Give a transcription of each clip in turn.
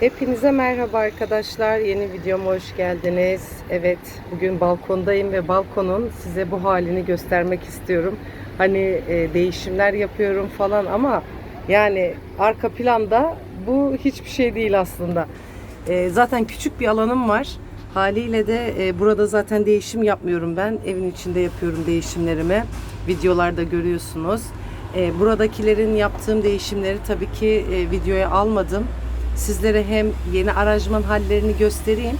Hepinize merhaba arkadaşlar. Yeni videoma hoş geldiniz. Evet, bugün balkondayım ve balkonun size bu halini göstermek istiyorum. Hani e, değişimler yapıyorum falan ama yani arka planda bu hiçbir şey değil aslında. E, zaten küçük bir alanım var. Haliyle de e, burada zaten değişim yapmıyorum ben. Evin içinde yapıyorum değişimlerimi. Videolarda görüyorsunuz. E, buradakilerin yaptığım değişimleri tabii ki e, videoya almadım. Sizlere hem yeni aranjman hallerini göstereyim.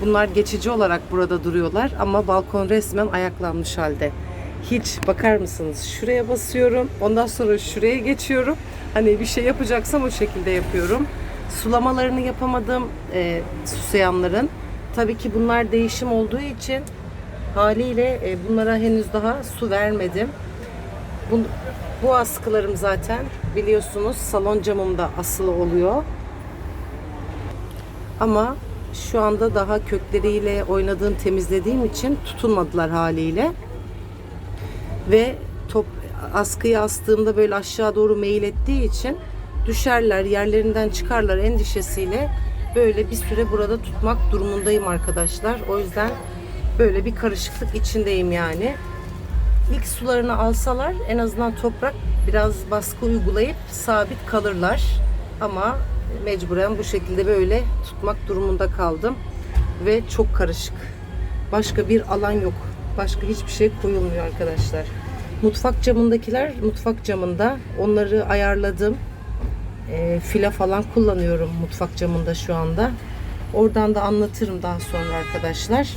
Bunlar geçici olarak burada duruyorlar ama balkon resmen ayaklanmış halde. Hiç bakar mısınız? Şuraya basıyorum. Ondan sonra şuraya geçiyorum. Hani bir şey yapacaksam o şekilde yapıyorum. Sulamalarını yapamadım e, susayanların. Tabii ki bunlar değişim olduğu için haliyle e, bunlara henüz daha su vermedim. Bu, bu askılarım zaten biliyorsunuz salon camımda asılı oluyor. Ama şu anda daha kökleriyle oynadığım, temizlediğim için tutunmadılar haliyle. Ve top askıyı astığımda böyle aşağı doğru meyil ettiği için düşerler, yerlerinden çıkarlar endişesiyle böyle bir süre burada tutmak durumundayım arkadaşlar. O yüzden böyle bir karışıklık içindeyim yani. İlk sularını alsalar en azından toprak biraz baskı uygulayıp sabit kalırlar. Ama mecburen bu şekilde böyle tutmak durumunda kaldım. Ve çok karışık. Başka bir alan yok. Başka hiçbir şey koyulmuyor arkadaşlar. Mutfak camındakiler mutfak camında. Onları ayarladım. E, fila falan kullanıyorum mutfak camında şu anda. Oradan da anlatırım daha sonra arkadaşlar.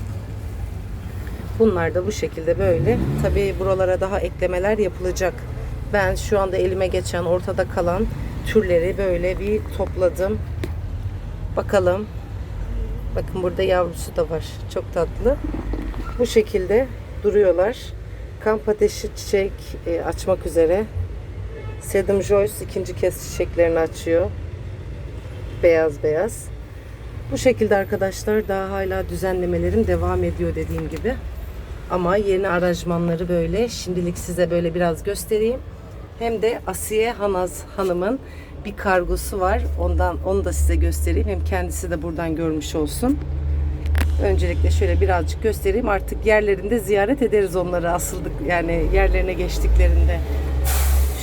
Bunlar da bu şekilde böyle. Tabii buralara daha eklemeler yapılacak. Ben şu anda elime geçen ortada kalan türleri böyle bir topladım. Bakalım. Bakın burada yavrusu da var. Çok tatlı. Bu şekilde duruyorlar. Kamp ateşi çiçek e, açmak üzere. Sedum Joyce ikinci kez çiçeklerini açıyor. Beyaz beyaz. Bu şekilde arkadaşlar daha hala düzenlemelerim devam ediyor dediğim gibi. Ama yeni aranjmanları böyle şimdilik size böyle biraz göstereyim. Hem de Asiye Hanaz Hanım'ın bir kargosu var. Ondan onu da size göstereyim. Hem kendisi de buradan görmüş olsun. Öncelikle şöyle birazcık göstereyim. Artık yerlerinde ziyaret ederiz onları asıldık yani yerlerine geçtiklerinde.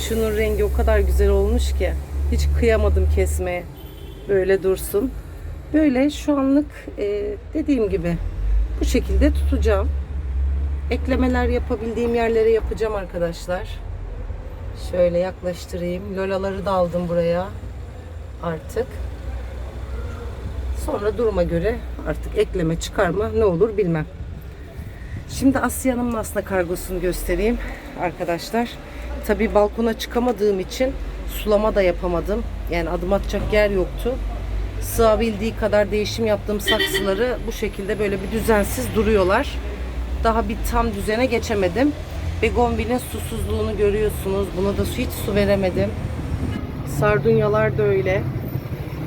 Şunun rengi o kadar güzel olmuş ki hiç kıyamadım kesmeye. Böyle dursun. Böyle şu anlık e, dediğim gibi bu şekilde tutacağım. Eklemeler yapabildiğim yerlere yapacağım arkadaşlar. Şöyle yaklaştırayım. Lolaları da aldım buraya artık. Sonra duruma göre artık ekleme çıkarma ne olur bilmem. Şimdi Asya'nın aslında kargosunu göstereyim arkadaşlar. Tabi balkona çıkamadığım için sulama da yapamadım. Yani adım atacak yer yoktu. Sığabildiği kadar değişim yaptığım saksıları bu şekilde böyle bir düzensiz duruyorlar. Daha bir tam düzene geçemedim. Begonvil'in susuzluğunu görüyorsunuz. Buna da hiç su veremedim. Sardunyalar da öyle.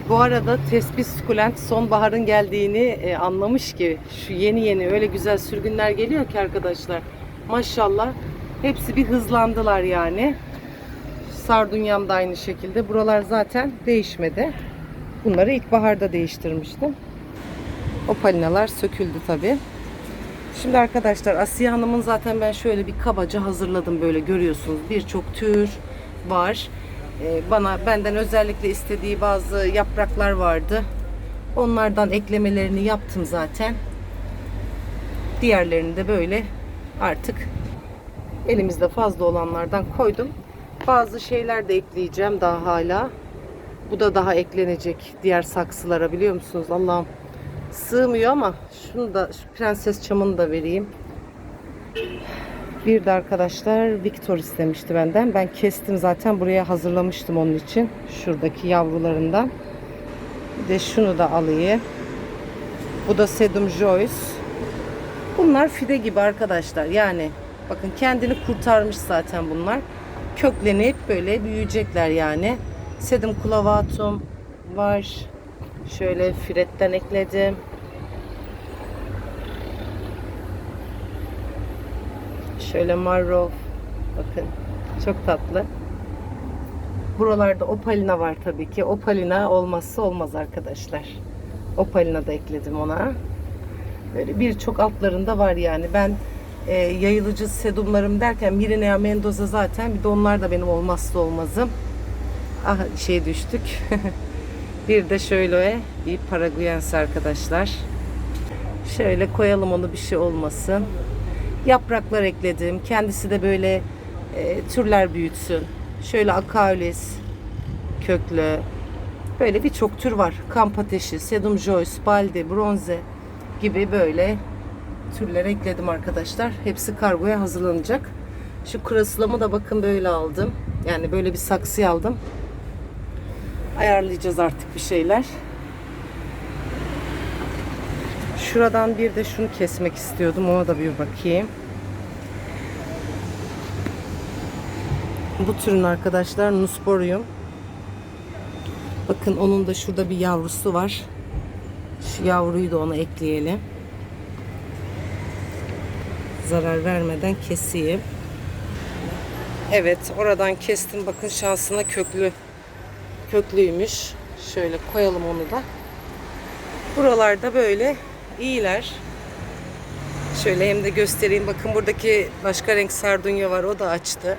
Bu arada tespih sukulent sonbaharın geldiğini e, anlamış ki şu yeni yeni öyle güzel sürgünler geliyor ki arkadaşlar. Maşallah hepsi bir hızlandılar yani. Sardunyam da aynı şekilde. Buralar zaten değişmedi. Bunları ilkbaharda değiştirmiştim. O palinalar söküldü tabi. Şimdi arkadaşlar Asiye Hanım'ın zaten ben şöyle bir kabaca hazırladım böyle görüyorsunuz. Birçok tür var. Ee, bana benden özellikle istediği bazı yapraklar vardı. Onlardan eklemelerini yaptım zaten. Diğerlerini de böyle artık elimizde fazla olanlardan koydum. Bazı şeyler de ekleyeceğim daha hala. Bu da daha eklenecek diğer saksılara biliyor musunuz? Allah'ım sığmıyor ama şunu da şu prenses çamını da vereyim. Bir de arkadaşlar Victor istemişti benden. Ben kestim zaten buraya hazırlamıştım onun için. Şuradaki yavrularından. Bir de şunu da alayım. Bu da Sedum Joyce. Bunlar fide gibi arkadaşlar. Yani bakın kendini kurtarmış zaten bunlar. Köklenip böyle büyüyecekler yani. Sedum clavatum var. Şöyle firetten ekledim. Şöyle marrow. Bakın. Çok tatlı. Buralarda opalina var tabii ki. Opalina olmazsa olmaz arkadaşlar. Opalina da ekledim ona. Böyle birçok altlarında var yani. Ben e, yayılıcı sedumlarım derken Mirinea Mendoza zaten bir de onlar da benim olmazsa olmazım. Ah şey düştük. bir de şöyle bir Paraguayens arkadaşlar. Şöyle koyalım onu bir şey olmasın. Yapraklar ekledim. Kendisi de böyle e, türler büyütsün. Şöyle akaulis köklü. Böyle birçok tür var. Kamp ateşi, sedum joyce, baldi, bronze gibi böyle türler ekledim arkadaşlar. Hepsi kargoya hazırlanacak. Şu kırasılamı da bakın böyle aldım. Yani böyle bir saksı aldım. Ayarlayacağız artık bir şeyler. Şuradan bir de şunu kesmek istiyordum. Ona da bir bakayım. Bu türün arkadaşlar Nusporium. Bakın onun da şurada bir yavrusu var. Şu yavruyu da ona ekleyelim. Zarar vermeden keseyim. Evet oradan kestim. Bakın şansına köklü köklüymüş. Şöyle koyalım onu da. Buralarda böyle iyiler. Şöyle hem de göstereyim. Bakın buradaki başka renk sardunya var. O da açtı.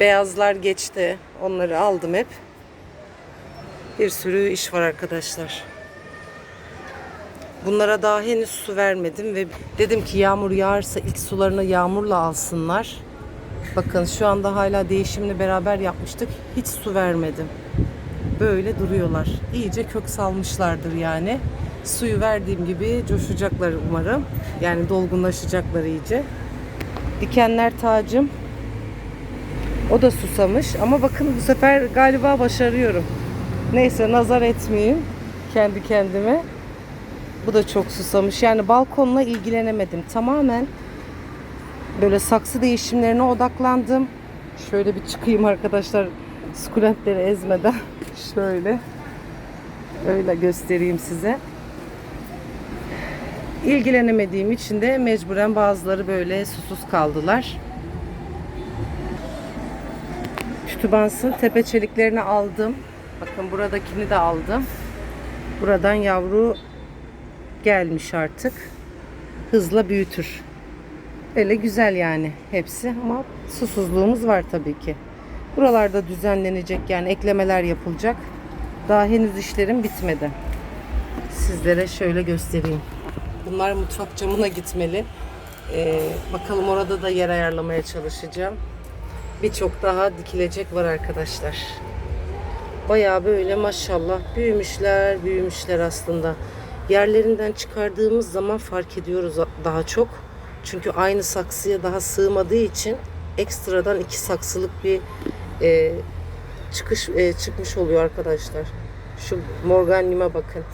Beyazlar geçti. Onları aldım hep. Bir sürü iş var arkadaşlar. Bunlara daha henüz su vermedim ve dedim ki yağmur yağarsa ilk sularını yağmurla alsınlar. Bakın şu anda hala değişimle beraber yapmıştık. Hiç su vermedim. Böyle duruyorlar. İyice kök salmışlardır yani. Suyu verdiğim gibi coşacaklar umarım. Yani dolgunlaşacaklar iyice. Dikenler tacım. O da susamış ama bakın bu sefer galiba başarıyorum. Neyse nazar etmeyeyim kendi kendime. Bu da çok susamış. Yani balkonla ilgilenemedim. Tamamen böyle saksı değişimlerine odaklandım. Şöyle bir çıkayım arkadaşlar. Sukulentleri ezmeden. Şöyle. Öyle göstereyim size. İlgilenemediğim için de mecburen bazıları böyle susuz kaldılar. Kütübansın tepe çeliklerini aldım. Bakın buradakini de aldım. Buradan yavru gelmiş artık. Hızla büyütür. Öyle güzel yani hepsi ama susuzluğumuz var tabii ki. Buralarda düzenlenecek yani eklemeler yapılacak. Daha henüz işlerim bitmedi. Sizlere şöyle göstereyim. Bunlar mutfak camına gitmeli. Ee, bakalım orada da yer ayarlamaya çalışacağım. Birçok daha dikilecek var arkadaşlar. Bayağı böyle maşallah büyümüşler, büyümüşler aslında. Yerlerinden çıkardığımız zaman fark ediyoruz daha çok. Çünkü aynı saksıya daha sığmadığı için ekstradan iki saksılık bir e, çıkış e, çıkmış oluyor arkadaşlar. Şu morganium'a bakın.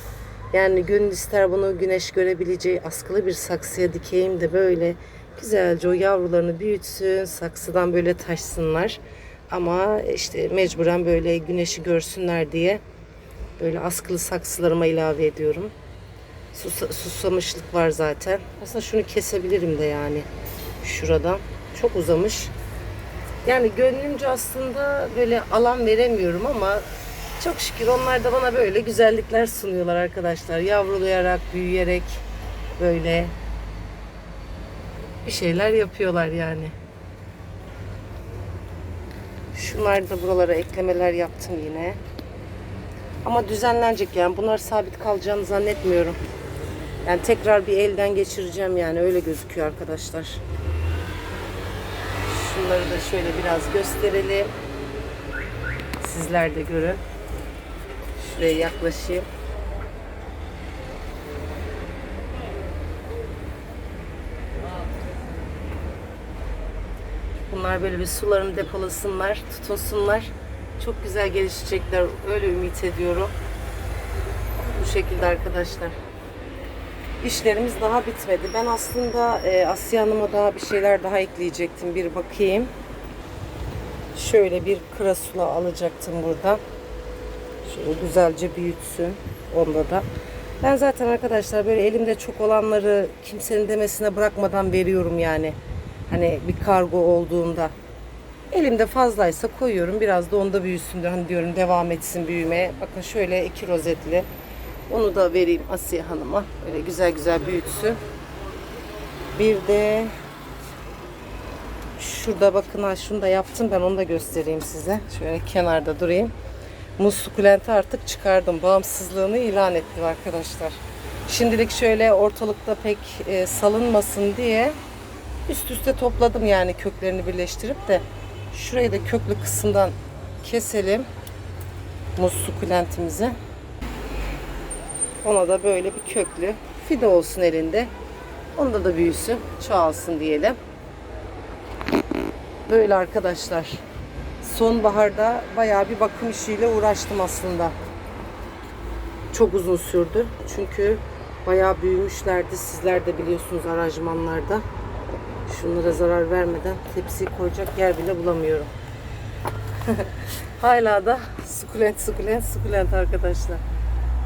Yani gönül ister bunu güneş görebileceği askılı bir saksıya dikeyim de böyle güzelce o yavrularını büyütsün, saksıdan böyle taşsınlar. Ama işte mecburen böyle güneşi görsünler diye böyle askılı saksılarıma ilave ediyorum. Sus, susamışlık var zaten. Aslında şunu kesebilirim de yani. Şuradan. Çok uzamış. Yani gönlümce aslında böyle alan veremiyorum ama çok şükür onlar da bana böyle güzellikler sunuyorlar arkadaşlar. Yavrulayarak, büyüyerek böyle bir şeyler yapıyorlar yani. Şunlar da buralara eklemeler yaptım yine. Ama düzenlenecek yani. Bunlar sabit kalacağını zannetmiyorum. Yani tekrar bir elden geçireceğim yani. Öyle gözüküyor arkadaşlar. Şunları da şöyle biraz gösterelim. Sizler de görün. Şuraya yaklaşayım. Bunlar böyle bir sularını depolasınlar, tutunsunlar. Çok güzel gelişecekler. Öyle ümit ediyorum. Bu şekilde arkadaşlar. İşlerimiz daha bitmedi. Ben aslında e, Asya Hanım'a daha bir şeyler daha ekleyecektim. Bir bakayım. Şöyle bir krasula alacaktım burada. Şöyle güzelce büyütsün. Onda da. Ben zaten arkadaşlar böyle elimde çok olanları kimsenin demesine bırakmadan veriyorum yani. Hani bir kargo olduğunda. Elimde fazlaysa koyuyorum. Biraz da onda büyüsün hani diyorum devam etsin büyümeye. Bakın şöyle iki rozetli. Onu da vereyim Asiye Hanım'a. Böyle güzel güzel büyütsün. Bir de şurada bakın ha şunu da yaptım ben onu da göstereyim size. Şöyle kenarda durayım. Muz sukulenti artık çıkardım. Bağımsızlığını ilan ettim arkadaşlar. Şimdilik şöyle ortalıkta pek e, salınmasın diye üst üste topladım yani köklerini birleştirip de şurayı da köklü kısımdan keselim. Muz sukulentimizi. Ona da böyle bir köklü fide olsun elinde. Onda da büyüsün, çoğalsın diyelim. Böyle arkadaşlar. Sonbaharda bayağı bir bakım işiyle uğraştım aslında. Çok uzun sürdü. Çünkü bayağı büyümüşlerdi. Sizler de biliyorsunuz aranjmanlarda. Şunlara zarar vermeden tepsiye koyacak yer bile bulamıyorum. Hala da sukulent sukulent sukulent arkadaşlar.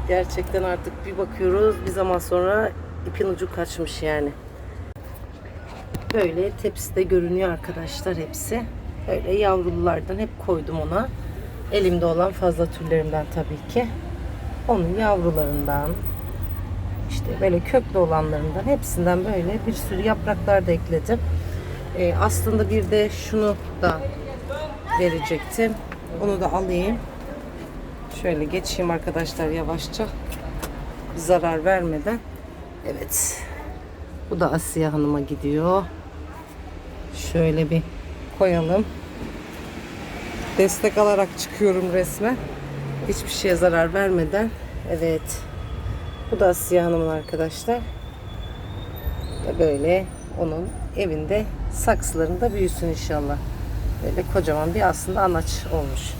Gerçekten artık bir bakıyoruz bir zaman sonra ipin ucu kaçmış yani. Böyle tepside görünüyor arkadaşlar hepsi. Böyle yavrululardan hep koydum ona. Elimde olan fazla türlerimden tabii ki. Onun yavrularından işte böyle köklü olanlarından hepsinden böyle bir sürü yapraklar da ekledim. Ee, aslında bir de şunu da verecektim. Onu da alayım. Şöyle geçeyim arkadaşlar yavaşça. Zarar vermeden. Evet. Bu da Asiye Hanım'a gidiyor. Şöyle bir koyalım. Destek alarak çıkıyorum resmen. Hiçbir şeye zarar vermeden. Evet. Bu da Asiye Hanım'ın arkadaşlar. Böyle onun evinde saksılarında büyüsün inşallah. Böyle kocaman bir aslında anaç olmuş.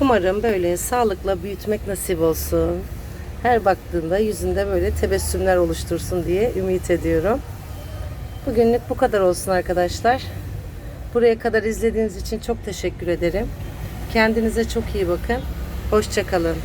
Umarım böyle sağlıkla büyütmek nasip olsun. Her baktığında yüzünde böyle tebessümler oluştursun diye ümit ediyorum. Bugünlük bu kadar olsun arkadaşlar. Buraya kadar izlediğiniz için çok teşekkür ederim. Kendinize çok iyi bakın. Hoşçakalın.